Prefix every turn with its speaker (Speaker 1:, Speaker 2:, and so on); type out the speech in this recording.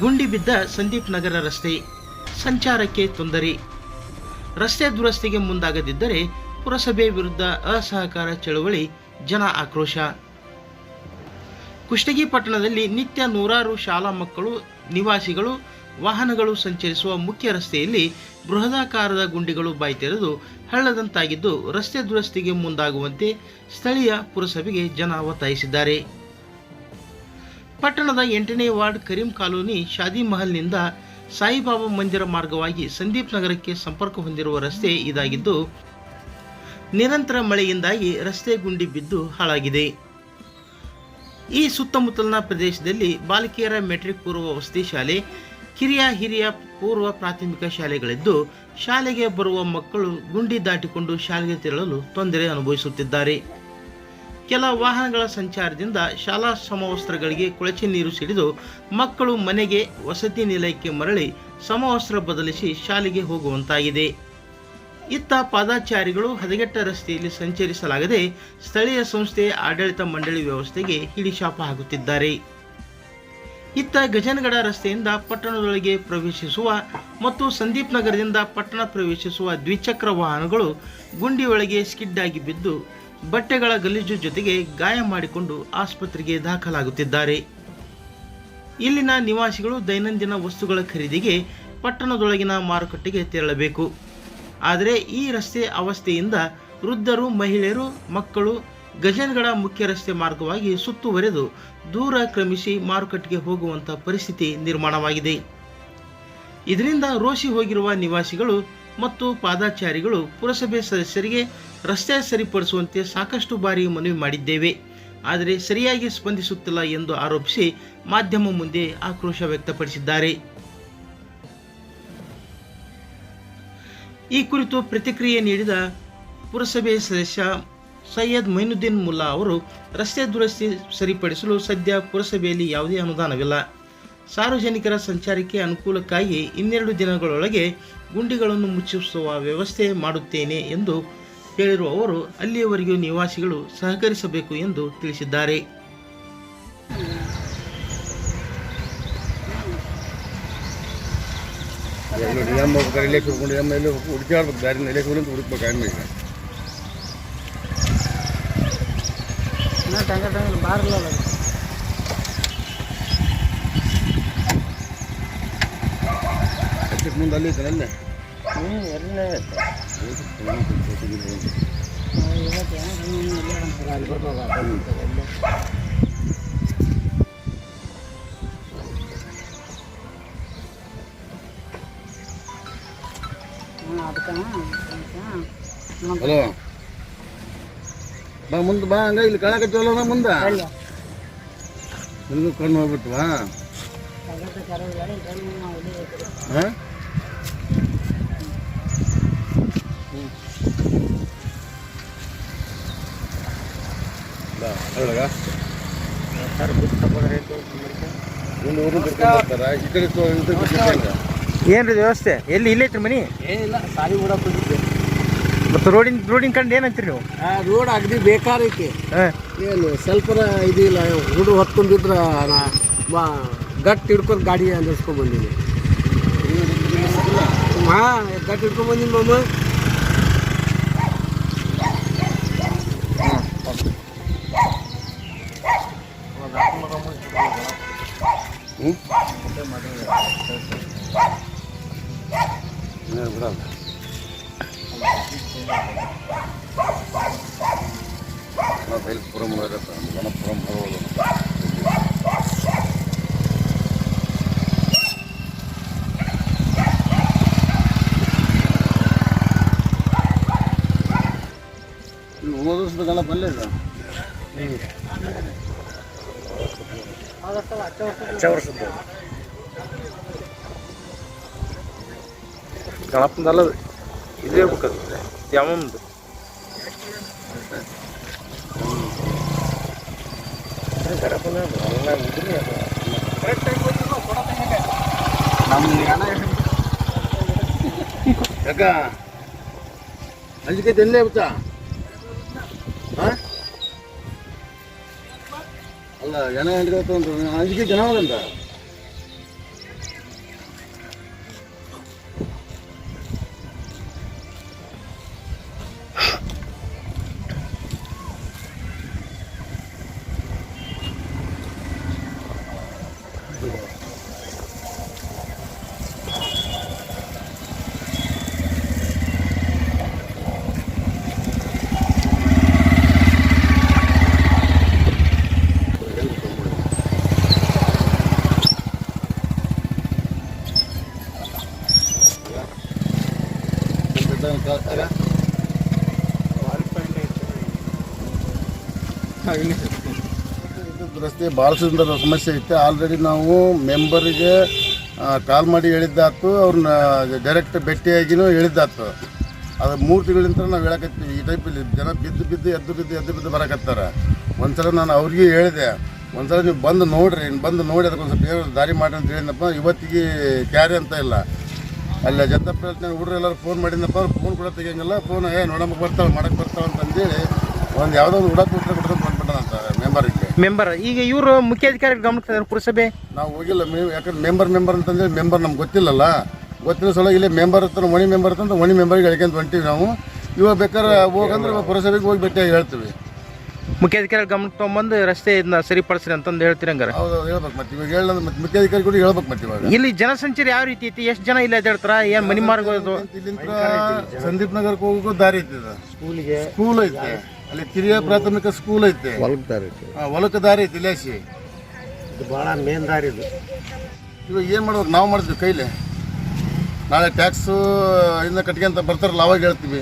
Speaker 1: ಗುಂಡಿ ಬಿದ್ದ ಸಂದೀಪ್ ನಗರ ರಸ್ತೆ. ಸಂಚಾರಕ್ಕೆ ತೊಂದರೆ. ರಸ್ತೆ ದುರಸ್ತಿಗೆ ಮುಂದಾಗದಿದ್ದರೆ ಪುರಸಭೆ ವಿರುದ್ಧ ಅಸಹಕಾರ ಚಳವಳಿ, ಜನ ಆಕ್ರೋಶ. ಕುಷ್ಟಗಿ ಪಟ್ಟಣದಲ್ಲಿ ನಿತ್ಯ ನೂರಾರು ಶಾಲಾ ಮಕ್ಕಳು, ನಿವಾಸಿಗಳು, ವಾಹನಗಳು ಸಂಚರಿಸುವ ಮುಖ್ಯ ರಸ್ತೆಯಲ್ಲಿ ಬೃಹದಾಕಾರದ ಗುಂಡಿಗಳು ಬಾಯ್ತೆರೆದು ಹಳ್ಳದಂತಾಗಿದ್ದು ರಸ್ತೆ ದುರಸ್ತಿಗೆ ಮುಂದಾಗುವಂತೆ ಸ್ಥಳೀಯ ಪುರಸಭೆಗೆ ಜನ ಒತ್ತಾಯಿಸಿದ್ದಾರೆ. ಪಟ್ಟಣದ ಎಂಟನೇ ವಾರ್ಡ್ ಕರೀಂ ಕಾಲೋನಿ ಶಾದಿ ಮಹಲ್ನಿಂದ ಸಾಯಿಬಾಬಾ ಮಂದಿರ ಮಾರ್ಗವಾಗಿ ಸಂದೀಪ್ ನಗರಕ್ಕೆ ಸಂಪರ್ಕ ಹೊಂದಿರುವ ರಸ್ತೆ ಇದಾಗಿದ್ದು, ನಿರಂತರ ಮಳೆಯಿಂದಾಗಿ ರಸ್ತೆ ಗುಂಡಿ ಬಿದ್ದು ಹಾಳಾಗಿದೆ. ಈ ಸುತ್ತಮುತ್ತಲಿನ ಪ್ರದೇಶದಲ್ಲಿ ಬಾಲಕಿಯರ ಮೆಟ್ರಿಕ್ ಪೂರ್ವ ವಸತಿ ಶಾಲೆ, ಕಿರಿಯ ಹಿರಿಯ ಪೂರ್ವ ಪ್ರಾಥಮಿಕ ಶಾಲೆಗಳಿದ್ದು, ಶಾಲೆಗೆ ಬರುವ ಮಕ್ಕಳು ಗುಂಡಿ ದಾಟಿಕೊಂಡು ಶಾಲೆಗೆ ತೆರಳಲು ತೊಂದರೆ ಅನುಭವಿಸುತ್ತಿದ್ದಾರೆ. ಕೆಲ ವಾಹನಗಳ ಸಂಚಾರದಿಂದ ಶಾಲಾ ಸಮವಸ್ತ್ರಗಳಿಗೆ ಕೊಳಚೆ ನೀರು ಸಿಡಿದು ಮಕ್ಕಳು ಮನೆಗೆ ವಸತಿ ನಿಲಯಕ್ಕೆ ಮರಳಿ ಸಮವಸ್ತ್ರ ಬದಲಿಸಿ ಶಾಲೆಗೆ ಹೋಗುವಂತಾಗಿದೆ. ಇತ್ತ ಪಾದಾಚಾರಿಗಳು ಹದಗೆಟ್ಟ ರಸ್ತೆಯಲ್ಲಿ ಸಂಚರಿಸಲಾಗದೆ ಸ್ಥಳೀಯ ಸಂಸ್ಥೆ, ಆಡಳಿತ ಮಂಡಳಿ ವ್ಯವಸ್ಥೆಗೆ ಹಿಡಿಶಾಪ ಹಾಕುತ್ತಿದ್ದಾರೆ. ಇತ್ತ ಗಜನಗಡ ರಸ್ತೆಯಿಂದ ಪಟ್ಟಣದೊಳಗೆ ಪ್ರವೇಶಿಸುವ ಮತ್ತು ಸಂದೀಪ್ ನಗರದಿಂದ ಪಟ್ಟಣ ಪ್ರವೇಶಿಸುವ ದ್ವಿಚಕ್ರ ವಾಹನಗಳು ಗುಂಡಿಯೊಳಗೆ ಸ್ಕಿಡ್ ಆಗಿ ಬಿದ್ದು ಬಟ್ಟೆಗಳ ಗಲೀಜು ಜೊತೆಗೆ ಗಾಯ ಮಾಡಿಕೊಂಡು ಆಸ್ಪತ್ರೆಗೆ ದಾಖಲಾಗುತ್ತಿದ್ದಾರೆ. ಇಲ್ಲಿನ ನಿವಾಸಿಗಳು ದೈನಂದಿನ ವಸ್ತುಗಳ ಖರೀದಿಗೆ ಪಟ್ಟಣದೊಳಗಿನ ಮಾರುಕಟ್ಟೆಗೆ ತೆರಳಬೇಕು. ಆದರೆ ಈ ರಸ್ತೆ ಅವಸ್ಥೆಯಿಂದ ವೃದ್ಧರು, ಮಹಿಳೆಯರು, ಮಕ್ಕಳು ಗಜನ್ಗಡ ಮುಖ್ಯ ರಸ್ತೆ ಮಾರ್ಗವಾಗಿ ಸುತ್ತುವರೆದು ದೂರ ಕ್ರಮಿಸಿ ಮಾರುಕಟ್ಟೆಗೆ ಹೋಗುವಂಥ ಪರಿಸ್ಥಿತಿ ನಿರ್ಮಾಣವಾಗಿದೆ. ಇದರಿಂದ ರೋಷಿ ಹೋಗಿರುವ ನಿವಾಸಿಗಳು ಮತ್ತು ಪಾದಾಚಾರಿಗಳು ಪುರಸಭೆ ಸದಸ್ಯರಿಗೆ ರಸ್ತೆ ಸರಿಪಡಿಸುವಂತೆ ಸಾಕಷ್ಟು ಬಾರಿ ಮನವಿ ಮಾಡಿದ್ದೇವೆ. ಆದರೆ ಸರಿಯಾಗಿ ಸ್ಪಂದಿಸುತ್ತಿಲ್ಲ ಎಂದು ಆರೋಪಿಸಿ ಮಾಧ್ಯಮ ಮುಂದೆ ಆಕ್ರೋಶ ವ್ಯಕ್ತಪಡಿಸಿದ್ದಾರೆ. ಈ ಕುರಿತು ಪ್ರತಿಕ್ರಿಯೆ ನೀಡಿದ ಪುರಸಭೆ ಸದಸ್ಯ ಸೈಯದ್ ಮೈನುದ್ದೀನ್ ಮುಲ್ಲಾ ಅವರು, ರಸ್ತೆ ದುರಸ್ತಿ ಸರಿಪಡಿಸಲು ಸದ್ಯ ಪುರಸಭೆಯಲ್ಲಿ ಯಾವುದೇ ಅನುದಾನವಿಲ್ಲ. ಸಾರ್ವಜನಿಕರ ಸಂಚಾರಕ್ಕೆ ಅನುಕೂಲಕ್ಕಾಗಿ ಇನ್ನೆರಡು ದಿನಗಳೊಳಗೆ ಗುಂಡಿಗಳನ್ನು ಮುಚ್ಚಿಸುವ ವ್ಯವಸ್ಥೆ ಮಾಡುತ್ತೇನೆ ಎಂದು ಹೇಳಿರುವ ಅವರು ಅಲ್ಲಿಯವರೆಗೂ ನಿವಾಸಿಗಳು ಸಹಕರಿಸಬೇಕು ಎಂದು ತಿಳಿಸಿದ್ದಾರೆ.
Speaker 2: ನೋಡಿ ಮುಂದೆ ಅಲ್ಲಿ ಐತಲ್ಲ ಅಲ್ಲೇ? ಹಲೋ? ಬಾ ಮುಂದೆ ಬಾ ಹಂಗ ಇಲ್ಲಿ ಕಳಕತ್ತವಲ್ಲ ನಾ ಮುಂದೆ? ನಿಮ್ಗೆ ಕಣ್ಣು ಹೋಗ್ಬಿಟ್ವಾ? ಹಾಂ? ಅದ್ರಾಗ ಒಂದು ಊರು ಕರ್ಕೊಂಡು ಬರ್ತಾರ ಈ ಕಡೆ ತೊ- ಈ ಕಡೆ ಬಿಟ್ಟಿದ್ದಂಗ.
Speaker 1: ಏನ್ರಿ ವ್ಯವಸ್ಥೆ? ಎಲ್ಲಿ ಇಲ್ಲೈತ್ರಿ ಮನಿ?
Speaker 3: ಏನಿಲ್ಲ ಸಾರಿ ಓಡಕ್ ಹೋಗಿದ್ದೆ
Speaker 1: ಮತ್ತು ರೋಡಿನ ರೋಡಿನ ಕಂಡು ಏನಂತೀರಿ ನೀವು?
Speaker 3: ಆ ರೋಡ್ ಅಗದಿ ಬೇಕಾರೈತಿ.
Speaker 1: ಹಾಂ.
Speaker 3: ಏನು ಸ್ವಲ್ಪ ಇದಿಲ್ಲ ಹುಡುಗ ಹೊತ್ಕೊಂಡಿದ್ರ ನಾ ಮಾ ಗಟ್ ಹಿಡ್ಕೊಂಡು ಗಾಡಿ ಅಂದಿಸ್ಕೊಂಡ್ ಬಂದೀನಿ. ಹಾಂ ಗಟ್ ಹಿಡ್ಕೊಂಡ್ ಬಂದೀನಿ ಮಾಮ.
Speaker 2: ಹ್ಞೂ ಏನ್ ಬಿಡಲ್ಲ ನಾವು ಬೈಲ್ಪುರಂ ಆಗತ್ತೆ ಗಣಪುರಂ ಹೋಗೋದು ಇಲ್ಲಿ ಹೋದ ವರ್ಷದ ಗಣಪ ಅಲ್ಲೇ ಇದೆ ಹಚ್ಚ ವರ್ಷದ್ದು
Speaker 1: ಗಣಪಂದಲ್ಲ ಇದೇ ಇರ್ಬೇಕು ದ್ಯಾಮಂದು
Speaker 2: ಯಾಕ ಅಂಜಿಕೆ ಎಲ್ಲೇ ಬಿಟ್ಟ ಅಲ್ಲ ಜನ ಹಿಡ್ಕೊತ ಅಂಜಿಕೆ ಜನ ಹೋಗಂತ? ರಸ್ತೆ ಭಾಳ ಸುಂದರ ಸಮಸ್ಯೆ ಐತೆ ಆಲ್ರೆಡಿ ನಾವು ಮೆಂಬರಿಗೆ ಕಾಲ್ ಮಾಡಿ ಹೇಳಿದ್ದಾತು. ಅವ್ರನ್ನ ಡೈರೆಕ್ಟ್ ಭೇಟಿಯಾಗಿನೂ ಹೇಳಿದ್ದಾತು. ಅದು ಮೂರು ತಿಂಗಳಿಂದ ನಾವು ಹೇಳಕತ್ತೀವಿ. ಈ ಟೈಪಲ್ಲಿ ಜನ ಬಿದ್ದು ಬಿದ್ದು, ಎದ್ದು ಬಿದ್ದು ಎದ್ದು ಬಿದ್ದು ಬರಕತ್ತಾರ. ಒಂದ್ಸಲ ನಾನು ಅವ್ರಿಗೆ ಹೇಳಿದೆ. ಒಂದ್ಸಲ ನೀವು ಬಂದು ನೋಡ್ರಿ. ಬಂದು ನೋಡಿ, ಅದಕ್ಕೊಂದು ಸ್ವಲ್ಪ ದಾರಿ ಮಾಡಿ ಅಂತ ಹೇಳಿದಪ್ಪ ಇವತ್ತಿಗೆ ಕ್ಯಾರಿ ಅಂತ ಇಲ್ಲ. ಅಲ್ಲಿ ಜನತಾ ಪ್ರಯತ್ನ ಹುಡುಗರು ಎಲ್ಲರೂ ಫೋನ್ ಮಾಡಿದ್ನಪ್ಪ ಅವ್ರು ಫೋನ್ ಕೂಡ ತೆಗಿಯಂಗಿಲ್ಲ. ಫೋನ್ ಏ ನೋಡಮ್ಮ ಬರ್ತಾವೆ ಮಾಡಕ್ಕೆ ಬರ್ತಾವೆ ಅಂತಂದೇಳಿ ಒಂದು ಯಾವುದೋ ಒಂದು ಹುಡುಗ ಬಿಟ್ಟರೆ ಫೋನ್ ಬಂದ್ಬಿಟ್ಟಾನಂತ ಮೆಂಬರ್ ಇಲ್ಲಿ.
Speaker 1: ಮೆಂಬರ್ ಈಗ ಇವರು ಮುಖ್ಯಾಧಿಕಾರಿ ಗಮನಕ್ಕೆ ತಂದ್ರು ಪುರಸಭೆ?
Speaker 2: ನಾವು ಹೋಗಿಲ್ಲ ಮೇ ಯಾಕಂದ್ರೆ ಮೆಂಬರ್ ಮೆಂಬರ್ ಅಂತಂದೇಳಿ ಮೆಂಬರ್ ನಮ್ಗೆ ಗೊತ್ತಿಲ್ಲಲ್ಲ. ಗೊತ್ತಿರೋ ಸಲ ಇಲ್ಲಿ ಮೆಂಬರ್ ಹತ್ರ ಮಣಿ ಮೆಂಬರ್ ಅಂತ ಮಣಿ ಮೆಂಬರ್ಗೆ ಹೇಳ್ಕೊಂಡು ಹೊಂಟೀವಿ ನಾವು. ಇವಾಗ ಬೇಕಾದ್ರೆ ಹೋಗಂದ್ರೆ ಪುರಸಭೆಗೆ ಹೋಗಿ ಭೇಟಿಯಾಗಿ ಹೇಳ್ತೀವಿ.
Speaker 1: ಮುಖ್ಯಾಧಿಕಾರಿ ಗಮನಕ್ಕೆ ತೊಗೊಂಬಂದು ರಸ್ತೆ ಇದನ್ನ ಸರಿಪಡಿಸ್ರಿ ಅಂತಂದು ಹೇಳ್ತೀರಿ ಹಂಗಾರೆ.
Speaker 2: ಹೌದು ಹೇಳ್ಬೇಕು ಮತ್ತೆ. ಇವಾಗ ಹೇಳೋದು ಮತ್ತೆ ಮುಖ್ಯಾಧಿಕಾರಿ ಕೂಡ ಹೇಳ್ಬೇಕು ಮತ್ತೆ ಇವಾಗ.
Speaker 1: ಇಲ್ಲಿ ಜನಸಂಚಾರಿ ಯಾವ ರೀತಿ ಐತಿ? ಎಷ್ಟು ಜನ ಇಲ್ಲ ಅಡ್ಡಾಡ್ತಾರ ಏನ್ ಮನಿ ಮಾರ್ಗ ಇದು?
Speaker 2: ಇಲ್ಲಿಂದ ಸಂದೀಪ್ ನಗರಕ್ಕೆ ಹೋಗೋಕ್ಕೂ ದಾರಿ ಐತಿ ಇದು.
Speaker 3: ಸ್ಕೂಲಿಗೆ.
Speaker 2: ಸ್ಕೂಲ್ ಐತಿ. ಅಲ್ಲಿ ಕಿರಿಯ ಪ್ರಾಥಮಿಕ ಸ್ಕೂಲ್ ಐತೆ.
Speaker 3: ಹೊಲಕ
Speaker 2: ಆ, ಹೊಲಕ್ಕೆ ದಾರಿ ಐತಿ ಇಲ್ಲಾಸಿ.
Speaker 3: ಇದು ಭಾಳ ಮೇನ್ ದಾರಿ ಇದು.
Speaker 2: ಇವಾಗ ಏನು ಮಾಡ್ಬೇಕು? ನಾವು ಮಾಡ್ತೀವಿ ಕೈಲಿ. ನಾಳೆ ಟ್ಯಾಕ್ಸ್ ಇಂದ ಕಟ್ಕೊಂತ ಬರ್ತಾರಲ್ಲ ಅವಾಗ ಹೇಳ್ತೀವಿ.